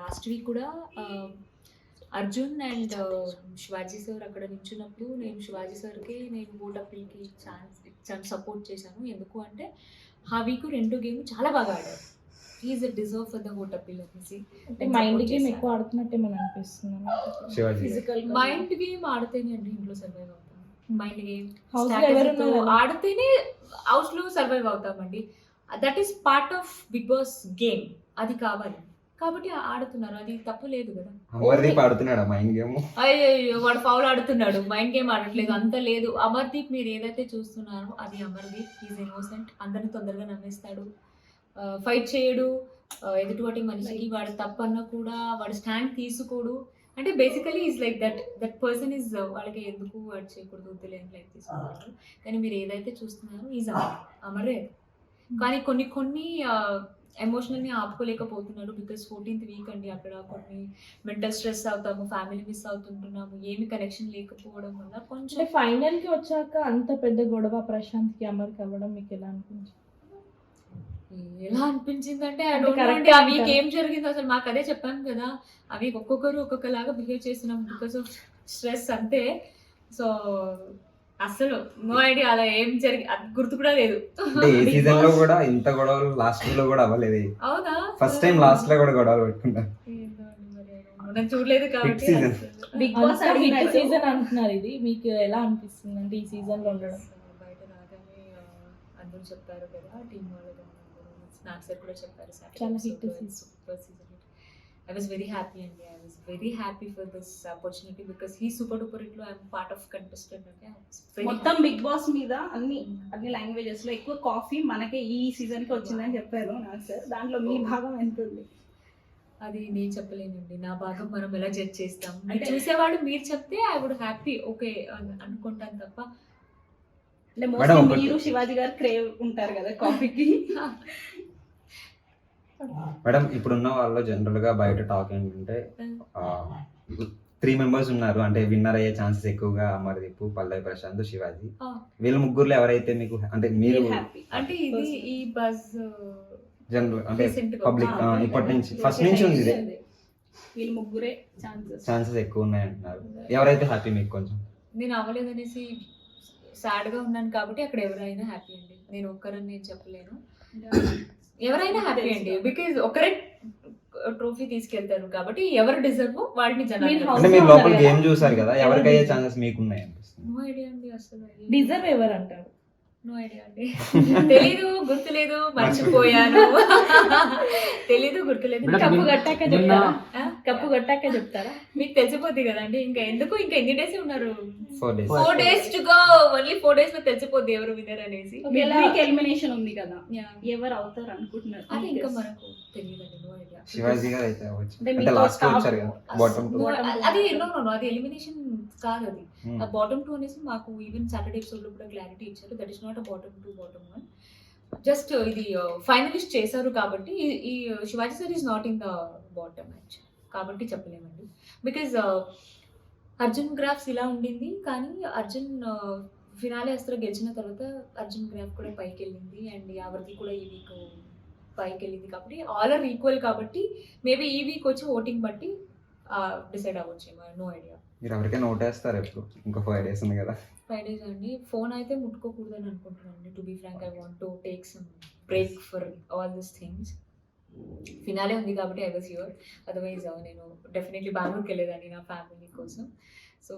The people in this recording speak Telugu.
లాస్ట్ వీక్ కూడా అర్జున్ అండ్ శివాజీ సార్ అక్కడ నించున్నప్పుడు నేను శివాజీ సార్కి నేను బోటప్పిల్కి ఛాన్స్ ఇచ్చాను సపోర్ట్ చేశాను. ఎందుకు అంటే ఆ వీక్ రెండు గేమ్ చాలా బాగా ఆడారు. ఈజ్ డిజర్వ్ ఫర్ ద బోటప్పిల్ అనేసి అంటే మైండ్ గేమ్ ఎక్కువ ఆడుతున్నట్టే మనం అనిపిస్తుంది ఫిజికల్ మైండ్ గేమ్ ఆడితేనే అండి ఇంట్లో సర్వైవ్ అవుతాం. Mind game? ఆడితేనే హౌస్లో survive అవుతామండి. That is part of Bigg Boss game అది కావాలి. కాబట్టి ఆ- ఆడుతున్నారు. అది తప్పు లేదు కదా. అమర్దీప్ ఆడుతున్నాడా మైండ్ గేమ్ అయ్యో వాడు ఫౌల్ ఆడుతున్నాడు. మైండ్ గేమ్ ఆడట్లేదు. అంత లేదు. అమర్దీప్ మీరు ఏదైతే చూస్తున్నారో అది అమర్దీప్. ఈజ్ ఇన్నోసెంట్ అందరిని తొందరగా నమ్మేస్తాడు. ఫైట్ చేయడు. ఆ, ఎదుటివాటి మనిషికి వాడు తప్పన్నా కూడా వాడు స్టాండ్ తీసుకోడు. అంటే basically is like that that person is వాళ్ళకి ఎందుకు వాడు చేయకూడదు వద్దులే లైక్ తీసుకుంటారు. కానీ మీరు ఏదైతే చూస్తున్నారో ఈజ్ అమర్ అమరే కానీ కొన్ని కొన్ని ఎమోషనల్ని ఆపుకోలేకపోతున్నాడు బికాస్ ఫోర్టీన్త్ వీక్ అండి అక్కడ కొన్ని మెంటల్ స్ట్రెస్ అవుతాము ఫ్యామిలీ మిస్ అవుతుంటున్నాము ఏమి కనెక్షన్ లేకపోవడం వల్ల కొంచెం ఫైనల్కి వచ్చాక అంత పెద్ద గొడవ ప్రశాంత్కి అమర్కి అవ్వడం మీకు ఎలా అనిపించింది ఎలా అనిపించింది అంటే అంటే ఆ వీక్. ఏం జరిగిందో అసలు మాకు అదే చెప్పాను కదా ఆ వీక్ ఒక్కొక్కరు ఒక్కొక్కలాగా బిహేవ్ చేస్తున్నాం బికాస్ ఆఫ్ స్ట్రెస్ అంతే సో అసలు నో ఐడియా అలా ఏం జరిగి అది గుర్తు కూడా లేదు. అంటే ఏ సీజన్లో కూడా ఇంత గొడవలు లాస్ట్లో కూడా అవ్వలేదు. అవునా? ఫస్ట్ టైం లాస్ట్లో కూడా గొడవలు know. నేను చూడలేదు కాబట్టి బిగ్ బాస్ హిట్ సీజన్ అంటున్నారు ఇది. మీకు ఎలా అనిపిస్తుంది అంటే ఈ సీజన్లో ఉండడం బయట రాగానే అందరూ చెప్పారు కదా టీం వాళ్ళు స్నాక్స్ కూడా చెప్పారు. చాలా hit season. Super season I was very happy అండి I was very happy for this opportunity because he super duper ఇట్లో ఐఎమ్ పార్ట్ ఆఫ్ కంటెస్టెంట్ అంటే మొత్తం. బిగ్ బాస్ మీద అన్ని అన్ని లాంగ్వేజెస్లో ఎక్కువ కాఫీ మనకే ఈ సీజన్కి వచ్చిందని చెప్పారు నాకు సార్. దాంట్లో మీ భాగం ఎంత ఉంది అది నేను చెప్పలేనండి. నా భాగం మనం ఎలా జడ్జ్ చేస్తాం? చూసేవాడు మీరు చెప్తే ఐ వుడ్ హ్యాపీ ఓకే అనుకుంటాను తప్ప. అంటే మోస్ట్లీ మీరు శివాజీ గారు క్రేవ్ ఉంటారు కదా కాఫీకి మేడం ఇప్పుడున్న వాళ్ళు జనరల్గా బయట టాక్ ఏంటంటే త్రీ మెంబర్స్ ఉన్నారు. అంటే విన్నర్ అయ్యే ఛాన్సెస్ ఎక్కువగా అమర్దీప్ పల్లవి ప్రశాంత్ శివాజీ. వీళ్ళ ముగ్గురులో ఎవరైతే మీకు అంటే మీరు హ్యాపీ అంటే ఇది ఈ బజ్ జనరల్ అంటే Recent గా. పబ్లిక్ ఆ, ఇప్పటి నుంచి ఫస్ట్ నుంచి ఉంది. ఇది వీళ్ళు ముగ్గురే ఛాన్సెస్ ఛాన్సెస్ ఎక్కువ ఉన్నాయి అంటున్నారు ఎవరైతే హ్యాపీ మీకు కొంచెం? నేను అవ్వలేదనేసి సాడ్గా ఉన్నాను కాబట్టి అక్కడ ఎవరైనా హ్యాపీ అండి. నేను ఒక్కరని నేను చెప్పలేను ఎవరైనా హ్యాపీ అండి. బికాజ్ ఒకరే ట్రోఫీ తీసుకెళ్తారు కాబట్టి ఎవరు డిజర్వ్ వాడిని అంటే మీరు లోపల గేమ్? చూసారు కదా ఎవరు ఎవరికి అయ్యే deserve? ఛాన్సెస్ మీకు ఉన్నాయి అనిపిస్తుంది. నో ఐడియా అండి అసలు. డిజర్వ్ ఎవరు అంటారు నో ఐడియా అండి. తెలీదు గుర్తులేదు మర్చిపోయాను. తెలీదు గుర్తులేదు. కప్పు కట్టాక చెప్తారా? కప్పు కట్టాక చెప్తారా? మీకు తెలిసిపోద్ది కదండి. ఇంకా ఎందుకు? ఇంకా ఎన్ని డేస్ ఉన్నారు? Four days to go only four డేస్లో తెలిసిపోద్ది ఎవరు విన్నర్ అనేసి. మిడ్ వీక్ ఎలిమినేషన్ ఉంది కదా. ఎవరు అవుతారు అనుకుంటున్నారు? అది ఇంకా మనకు తెలియదండి నో ఐడియా శివాజీ గారు అయితే అవ్వచ్చు. అంటే అంటే మీతో లాస్ట్ top- వచ్చారు కదా బాటమ్ టూ Bottom two. అది నో నో అది ఎలిమినేషన్ కాదు అది. ఆ బాటమ్ టూ అనేసి మాకు ఈవెన్ సాటర్డే ఎపిసోడ్లో కూడా క్లారిటీ ఇచ్చారు. That is not a bottom two bottom one just ఇది uh, ఫైనలిస్ట్ చేశారు కాబట్టి ఈ- uh, Shivaji sir is not in the bottom match కాబట్టి చెప్పలేమండి. బికాజ్ అర్జున్ గ్రాఫ్స్ ఇలా ఉండింది కానీ అర్జున్ ఫినాలే uh, అస్త్ర గెలిచిన తర్వాత అర్జున్ గ్రాఫ్ కూడా పైకి వెళ్ళింది అండ్ ఎవరికి కూడా ఈ వీక్ పైకి వెళ్ళింది కాబట్టి ఆల్ ఆర్ ఈక్వల్ కాబట్టి మేబీ ఈ వీక్ వచ్చి ఓటింగ్ బట్టి డిసైడ్ అవ్వచ్చు నో ఐడియా మీరు ఎవరికైనా ఓటేస్తారు ఎప్పుడు? ఇంకో ఫైవ్ డేస్ ఉంది కదా. ఫైవ్ డేస్ అండి. ఫోన్ అయితే ముట్టుకోకూడదని అనుకుంటున్నాను to be frank I want to take some break for all this things finale ఉంది కాబట్టి ఐ వాజ్ యూర్ అదర్వైజ్ నేను డెఫినెట్లీ బెంగళూరుకి వెళ్ళేదాన్ని నా ఫ్యామిలీ కోసం.